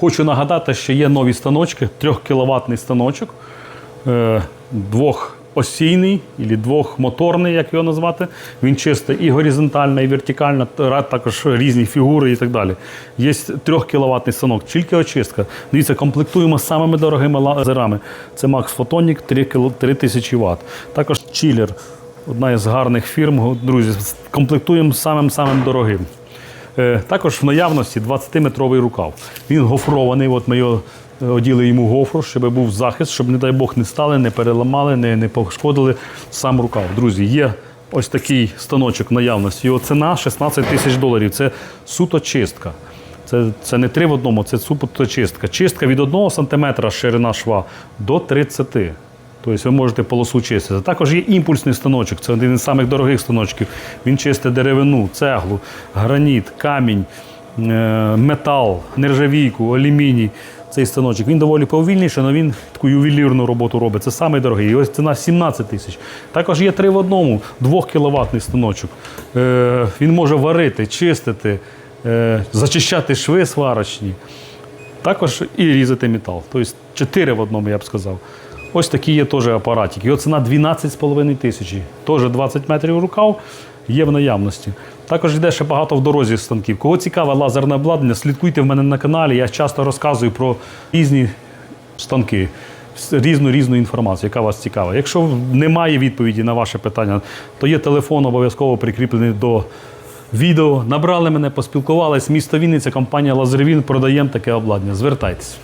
Хочу нагадати, що є нові станочки, 3 кВт станочок, е, двохосійний або двохмоторний, як його назвати. Він чистий і горизонтальна, і вертикальна, також різні фігури і так далі. Є 3 кВт станок, тільки очистка. Дивіться, комплектуємо самими дорогими лазерами. Це Max Photonic 3 кіл- 3000 Вт. Також чилер, одна із гарних фірм. Друзі, комплектуємо самим-самим дорогим. Е, Також в наявності 20-метровий рукав. Він гофрований. От ми його е, оділи йому гофру, щоб був захист, щоб, не дай Бог, не стали, не переламали, не, не пошкодили сам рукав. Друзі, є ось такий станочок наявності. Його ціна 16 тисяч доларів. Це суто чистка. Це, це не три в одному, це суто чистка. Чистка від 1 см ширина шва до 30 Тобто ви можете полосу чистити. Також є імпульсний станочок, це один із самих дорогих станочків. Він чистить деревину, цеглу, граніт, камінь, е, метал, нержавійку, алюміній. Цей станочок. Він доволі повільніший, але він таку ювелірну роботу робить. Це самий дорогий. Ось ціна 17 тисяч. Також є три в одному, 2 кВт станочок. Е, він може варити, чистити, е, зачищати шви сварочні. Також і різати метал. Тобто 4 в одному, я б сказав. Ось такі є теж апаратики. Його ціна 12,5 тисячі. Теж 20 метрів рукав є в наявності. Також йде ще багато в дорозі станків. Кого цікаве лазерне обладнання, слідкуйте в мене на каналі. Я часто розказую про різні станки, різну різну інформацію, яка вас цікава. Якщо немає відповіді на ваше питання, то є телефон обов'язково прикріплений до відео. Набрали мене, поспілкувались. Місто Вінниця, компанія Лазервін, продаємо таке обладнання. Звертайтесь.